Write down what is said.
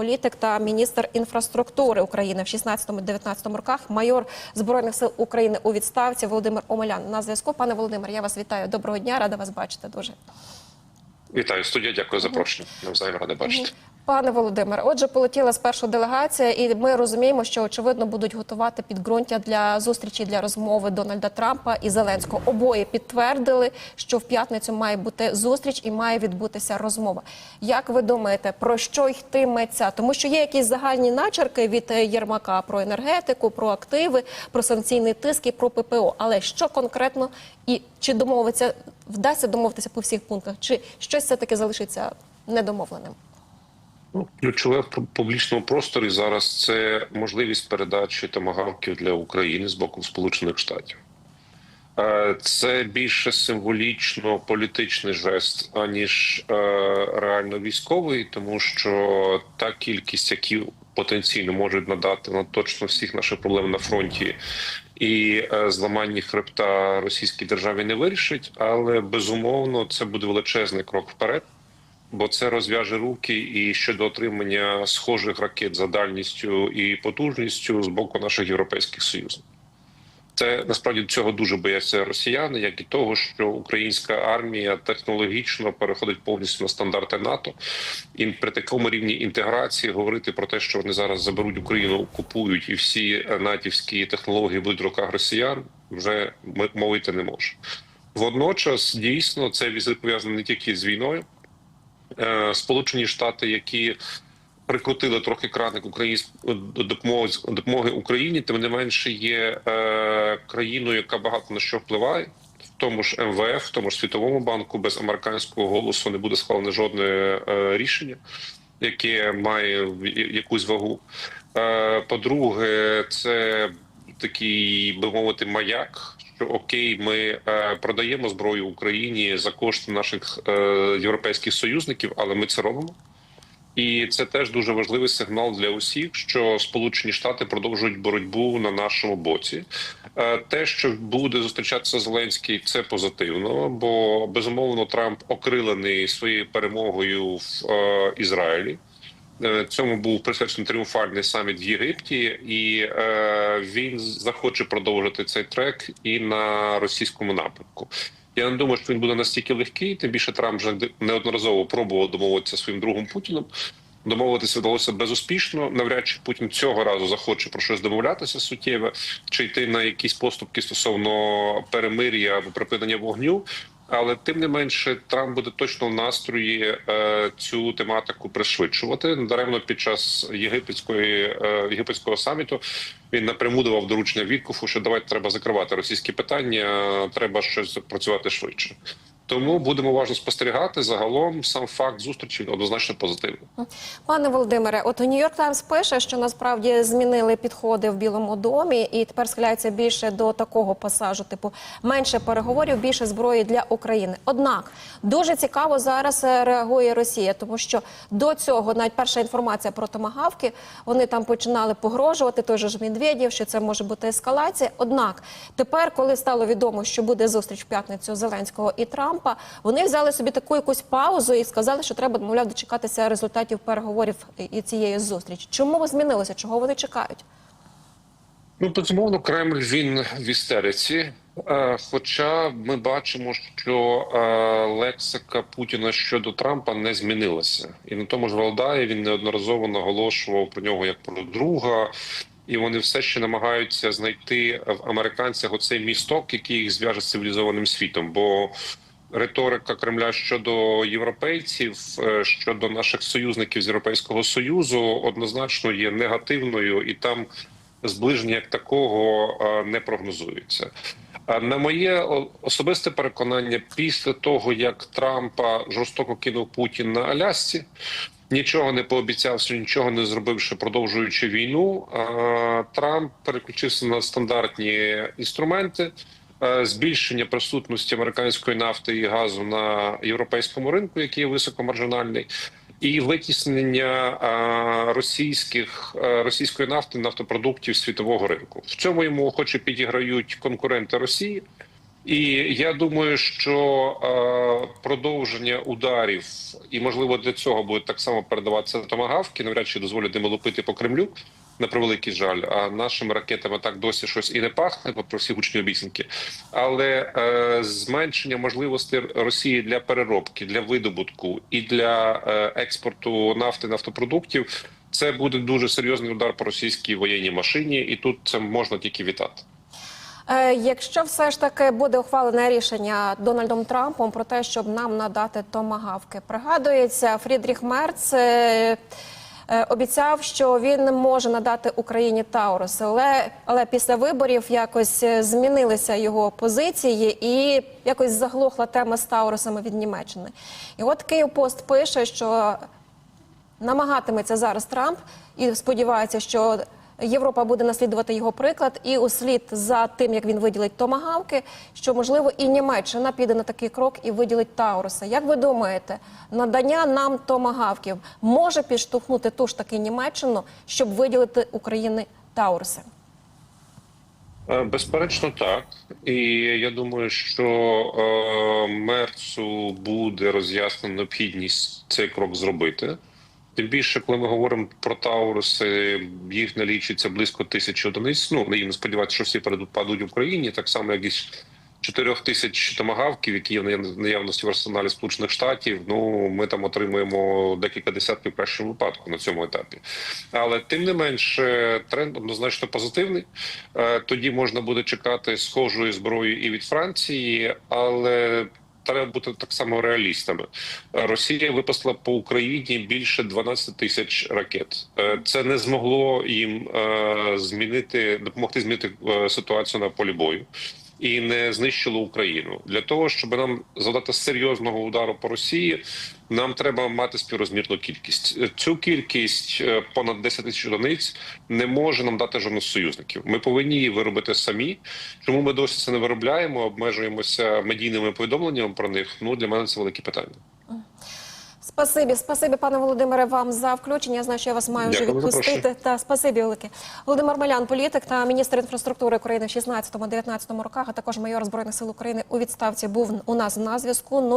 політик та міністр інфраструктури України в 16-19 роках. Майор збройних сил України у відставці Володимир Омелян на зв'язку. Пане Володимир, я вас вітаю. Доброго дня, рада вас бачити. Дуже. Вітаю студія. Дякую за запрошення. Навзаєм рада бачити. Пане Володимире, отже, полетіла спершу делегація, і ми розуміємо, що очевидно будуть готувати підґрунтя для зустрічі для розмови Дональда Трампа і Зеленського. Обоє підтвердили, що в п'ятницю має бути зустріч і має відбутися розмова. Як ви думаєте, про що йтиметься? Тому що є якісь загальні начерки від Єрмака про енергетику, про активи, про санкційний тиск і про ППО. Але що конкретно і чи домовиться вдасться домовитися по всіх пунктах, чи щось все таки залишиться недомовленим? Ну, ключове в публічному просторі зараз це можливість передачі томагавків для України з боку Сполучених Штатів. Е, Це більше символічно політичний жест, аніж е, реально військовий, тому що та кількість, які потенційно можуть надати на точно всіх наших проблем на фронті, і е, зламання хребта російській державі не вирішить, але безумовно це буде величезний крок вперед. Бо це розв'яже руки і щодо отримання схожих ракет за дальністю і потужністю з боку наших європейських союзів. Це насправді цього дуже бояться росіяни, як і того, що українська армія технологічно переходить повністю на стандарти НАТО, і при такому рівні інтеграції говорити про те, що вони зараз заберуть Україну, окупують і всі натівські технології будуть в руках росіян, вже мовити не може. Водночас дійсно це візит пов'язаний не тільки з війною. Е, Сполучені Штати, які прикрутили трохи краник української допомоги допомоги Україні, тим не менше є е, країною, яка багато на що впливає. В тому ж МВФ, в тому ж світовому банку, без американського голосу не буде схвалене жодне е, рішення, яке має якусь вагу. По-друге, це такий би мовити маяк. Що окей, ми е, продаємо зброю Україні за кошти наших е, європейських союзників, але ми це робимо. І це теж дуже важливий сигнал для усіх, що Сполучені Штати продовжують боротьбу на нашому боці. Е, те, що буде зустрічатися Зеленський, це позитивно, бо безумовно Трамп окрилений своєю перемогою в е, Ізраїлі. Е, Цьому був присвячений тріумфальний саміт в Єгипті, і е, він захоче продовжити цей трек і на російському напрямку. Я не думаю, що він буде настільки легкий. Тим більше Трамп вже неодноразово пробував домовитися своїм другом Путіним. Домовитися вдалося безуспішно. Навряд чи Путін цього разу захоче про щось домовлятися суттєве, чи йти на якісь поступки стосовно перемир'я або припинення вогню. Але тим не менше, Трамп буде точно в настрої е, цю тематику пришвидшувати. Даремно під час єгипетської е, єгипетського саміту він напряму давав доручення Віткофу, що давайте треба закривати російські питання, треба щось працювати швидше. Тому будемо уважно спостерігати. Загалом сам факт зустрічі однозначно позитивний. Пане Володимире, от Нью-Йорк Таймс пише, що насправді змінили підходи в Білому домі, і тепер схиляється більше до такого пасажу, типу менше переговорів, більше зброї для України. Однак дуже цікаво зараз е, реагує Росія, тому що до цього навіть перша інформація про томагавки вони там починали погрожувати. Той же ж Медведєв, що це може бути ескалація. Однак тепер, коли стало відомо, що буде зустріч в п'ятницю Зеленського і Трампа. Вони взяли собі таку якусь паузу і сказали, що треба мовляв дочекатися результатів переговорів і цієї зустрічі. Чому змінилося? Чого вони чекають? Ну безумовно, Кремль він в істериці. Е, Хоча ми бачимо, що е, лексика Путіна щодо Трампа не змінилася, і на тому ж Валдаї він неодноразово наголошував про нього як про друга. І вони все ще намагаються знайти в американцях оцей місток, який їх зв'яже з цивілізованим світом. Бо риторика Кремля щодо європейців, е, щодо наших союзників з Європейського союзу, однозначно є негативною, і там зближення як такого е, не прогнозується. На моє особисте переконання, після того як Трампа жорстоко кинув Путін на Алясці, нічого не пообіцявши, нічого не зробивши, продовжуючи війну, Трамп переключився на стандартні інструменти. Е, збільшення присутності американської нафти і газу на європейському ринку, який є високомаржинальний, і витіснення російських е, російської нафти нафтопродуктів світового ринку. В цьому йому охоче підіграють конкуренти Росії. І я думаю, що е, продовження ударів, і можливо для цього будуть так само передаватися томагавки, навряд чи дозволять ними лупити по Кремлю. На превеликий жаль, а нашими ракетами так досі щось і не пахне, попри всі гучні обіцянки. Але е, зменшення можливостей Росії для переробки, для видобутку і для е, експорту нафти нафтопродуктів це буде дуже серйозний удар по російській воєнній машині, і тут це можна тільки вітати. Е, Якщо все ж таки буде ухвалене рішення Дональдом Трампом про те, щоб нам надати томагавки, пригадується, Фрідріх Мерц е, обіцяв, що він може надати Україні Таурус, але, але після виборів якось е, змінилися його позиції і якось заглохла тема з Таурусами від Німеччини. І от Київпост пише, що намагатиметься зараз Трамп і сподівається, що Європа буде наслідувати його приклад, і услід за тим, як він виділить томагавки, що можливо і Німеччина піде на такий крок і виділить Тауруси. Як ви думаєте, надання нам томагавків може підштовхнути ту ж таки Німеччину, щоб виділити Україні Тауруси? Е, Безперечно, так. І я думаю, що е, мерцу буде роз'яснена необхідність цей крок зробити. Тим більше, коли ми говоримо про Тауруси, їх налічується близько тисячі одиниць. Ну наївно сподіватися, що всі перейдуть падуть в Україні, так само як із чотирьох тисяч томагавків, які є в наявності в арсеналі Сполучених Штатів. Ну ми там отримуємо декілька десятків в кращому випадку на цьому етапі. Але тим не менше, тренд однозначно позитивний. Е, Тоді можна буде чекати схожої зброї і від Франції, але. Треба бути так само реалістами. Росія випустила по Україні більше 12 тисяч ракет. Е, Це не змогло їм е, змінити допомогти змінити е, ситуацію на полі бою і не знищило Україну. Для того щоб нам завдати серйозного удару по Росії, нам треба мати співрозмірну кількість. Цю кількість е, понад 10 тисяч одиниць не може нам дати жодних союзників. Ми повинні її виробити самі. Чому ми досі це не виробляємо? Обмежуємося медійними повідомленнями про них. Ну для мене це велике питання. Спасибі, спасибі, пане Володимире, вам за включення. Я знаю, що я вас маю вже відпустити. Та спасибі велике. Володимир Малян, політик та міністр інфраструктури України в 16-19 роках, а також майор збройних сил України у відставці був у нас на зв'язку. Ну